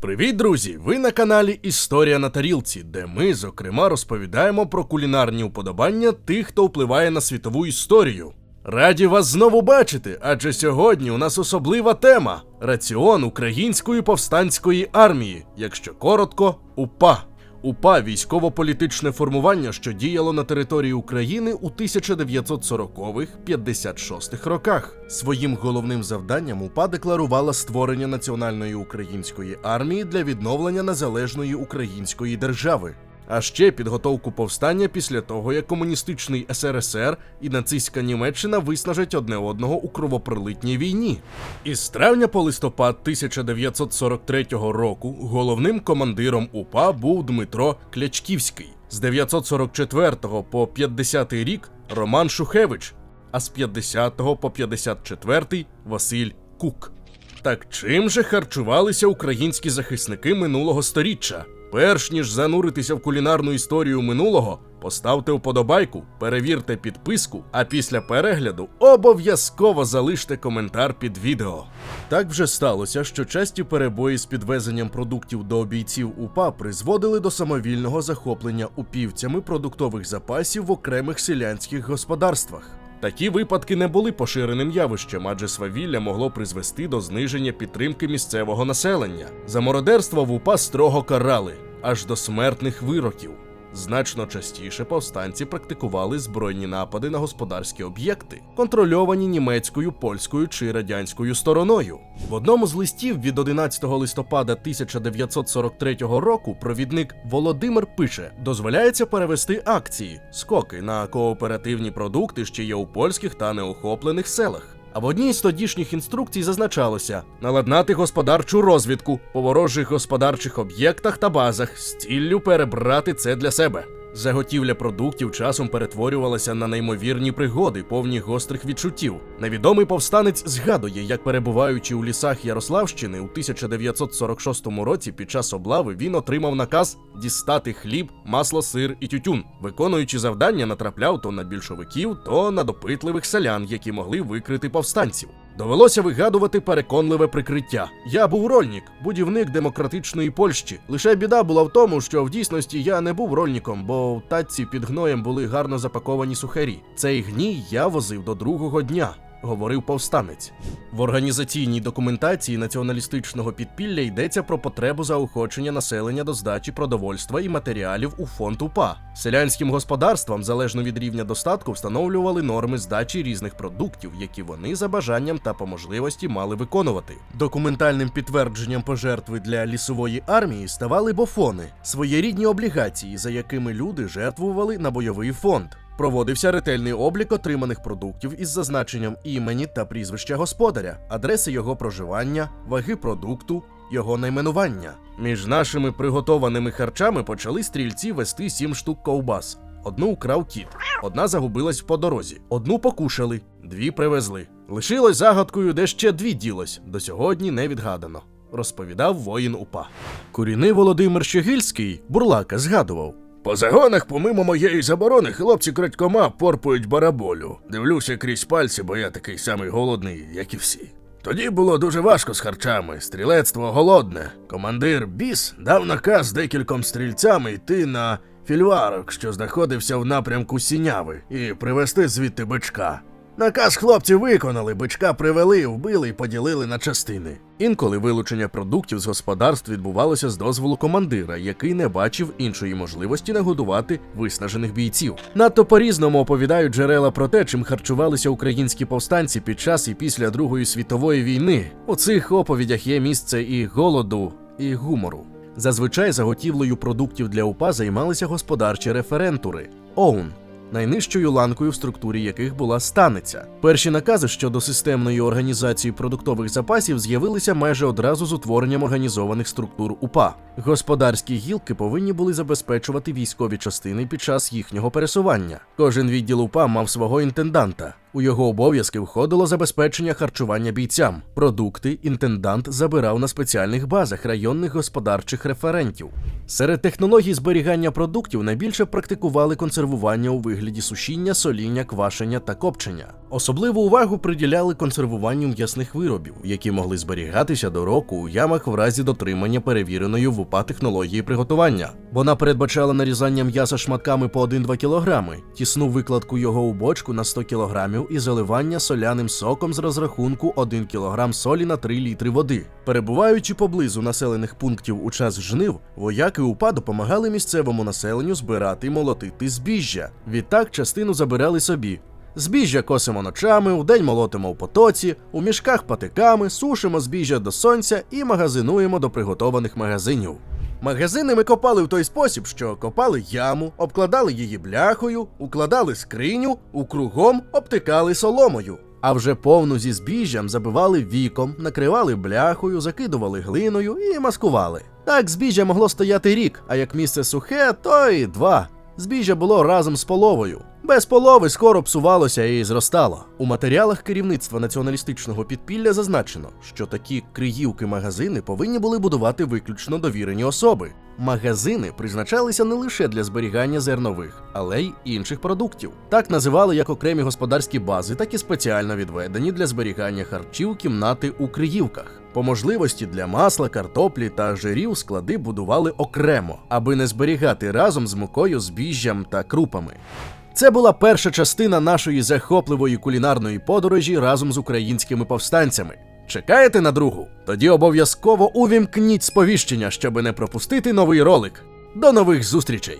Привіт, друзі! Ви на каналі Історія на тарілці, де ми, зокрема, розповідаємо про кулінарні уподобання тих, хто впливає на світову історію. Раді вас знову бачити, адже сьогодні у нас особлива тема раціон української повстанської армії, якщо коротко, УПА. УПА військово-політичне формування, що діяло на території України у 1940-56 роках. Своїм головним завданням УПА декларувала створення національної української армії для відновлення незалежної української держави. А ще підготовку повстання після того, як комуністичний СРСР і нацистська Німеччина виснажать одне одного у кровопролитній війні. Із травня по листопад 1943 року головним командиром УПА був Дмитро Клячківський. З 944 по 50 рік Роман Шухевич, а з 50 по 54 Василь Кук. Так чим же харчувалися українські захисники минулого сторіччя? Перш ніж зануритися в кулінарну історію минулого, поставте вподобайку, перевірте підписку, а після перегляду обов'язково залиште коментар під відео. Так вже сталося, що часті перебої з підвезенням продуктів до бійців УПА призводили до самовільного захоплення упівцями продуктових запасів в окремих селянських господарствах. Такі випадки не були поширеним явищем, адже свавілля могло призвести до зниження підтримки місцевого населення. За мародерство в УПА строго карали аж до смертних вироків. Значно частіше повстанці практикували збройні напади на господарські об'єкти, контрольовані німецькою, польською чи радянською стороною. В одному з листів від 11 листопада 1943 року провідник Володимир пише: дозволяється перевести акції, скоки на кооперативні продукти, що є у польських та неохоплених селах. А в одній з тодішніх інструкцій зазначалося наладнати господарчу розвідку по ворожих господарчих об'єктах та базах з ціллю перебрати це для себе. Заготівля продуктів часом перетворювалася на неймовірні пригоди, повні гострих відчуттів. Невідомий повстанець згадує, як перебуваючи у лісах Ярославщини у 1946 році під час облави він отримав наказ дістати хліб, масло, сир і тютюн. Виконуючи завдання, натрапляв то на більшовиків, то на допитливих селян, які могли викрити повстанців. Довелося вигадувати переконливе прикриття. Я був рольник, будівник демократичної Польщі. Лише біда була в тому, що в дійсності я не був рольником, бо в татці під гноєм були гарно запаковані сухарі. Цей гній я возив до другого дня. Говорив повстанець в організаційній документації націоналістичного підпілля йдеться про потребу заохочення населення до здачі продовольства і матеріалів у фонд УПА. Селянським господарствам, залежно від рівня достатку, встановлювали норми здачі різних продуктів, які вони за бажанням та по можливості мали виконувати. Документальним підтвердженням пожертви для лісової армії ставали бофони, своєрідні облігації, за якими люди жертвували на бойовий фонд. Проводився ретельний облік отриманих продуктів із зазначенням імені та прізвища господаря, адреси його проживання, ваги продукту, його найменування. Між нашими приготованими харчами почали стрільці вести сім штук ковбас. Одну украв кіт, одна загубилась по дорозі, одну покушали, дві привезли. Лишилось загадкою, де ще дві ділось. До сьогодні не відгадано. Розповідав воїн УПА. Куріний Володимир Щегільський, бурлака, згадував. По загонах, помимо моєї заборони, хлопці крадькома порпують бараболю. Дивлюся крізь пальці, бо я такий самий голодний, як і всі. Тоді було дуже важко з харчами, стрілецтво голодне. Командир Біс дав наказ декільком стрільцям йти на фільварок, що знаходився в напрямку Сіняви, і привезти звідти бичка. Наказ хлопці виконали, бичка привели, вбили і поділили на частини. Інколи вилучення продуктів з господарств відбувалося з дозволу командира, який не бачив іншої можливості нагодувати виснажених бійців. Надто по-різному оповідають джерела про те, чим харчувалися українські повстанці під час і після Другої світової війни. У цих оповідях є місце і голоду, і гумору. Зазвичай заготівлею продуктів для УПА займалися господарчі референтури ОУН найнижчою ланкою в структурі яких була станиця. Перші накази щодо системної організації продуктових запасів з'явилися майже одразу з утворенням організованих структур УПА. Господарські гілки повинні були забезпечувати військові частини під час їхнього пересування. Кожен відділ УПА мав свого інтенданта. У його обов'язки входило забезпечення харчування бійцям. Продукти інтендант забирав на спеціальних базах районних господарчих референтів. Серед технологій зберігання продуктів найбільше практикували консервування у вигляді сушіння, соління, квашення та копчення. Особливу увагу приділяли консервуванню м'ясних виробів, які могли зберігатися до року у ямах в разі дотримання перевіреної в УПА технології приготування. Вона передбачала нарізання м'яса шматками по 1-2 кілограми, тісну викладку його у бочку на 100 кілограмів і заливання соляним соком з розрахунку 1 кілограм солі на 3 літри води. Перебуваючи поблизу населених пунктів у час жнив, вояки УПА допомагали місцевому населенню збирати і молотити збіжжя. Відтак частину забирали собі. Збіжжя косимо ночами, удень молотимо в потоці, у мішках патиками, сушимо збіжжя до сонця і магазинуємо до приготованих магазинів. Магазини ми копали в той спосіб, що копали яму, обкладали її бляхою, укладали скриню, укругом обтикали соломою. А вже повну зі збіжжям забивали віком, накривали бляхою, закидували глиною і маскували. Так збіжжя могло стояти рік, а як місце сухе, то і два. Збіжжя було разом з половою. Без полови скоро псувалося і зростало. У матеріалах керівництва націоналістичного підпілля зазначено, що такі криївки-магазини повинні були будувати виключно довірені особи. Магазини призначалися не лише для зберігання зернових, але й інших продуктів. Так називали як окремі господарські бази, так і спеціально відведені для зберігання харчів кімнати у криївках. По можливості для масла, картоплі та жирів склади будували окремо, аби не зберігати разом з мукою, збіжжям та крупами. Це була перша частина нашої захопливої кулінарної подорожі разом з українськими повстанцями. Чекаєте на другу? Тоді обов'язково увімкніть сповіщення, щоби не пропустити новий ролик. До нових зустрічей!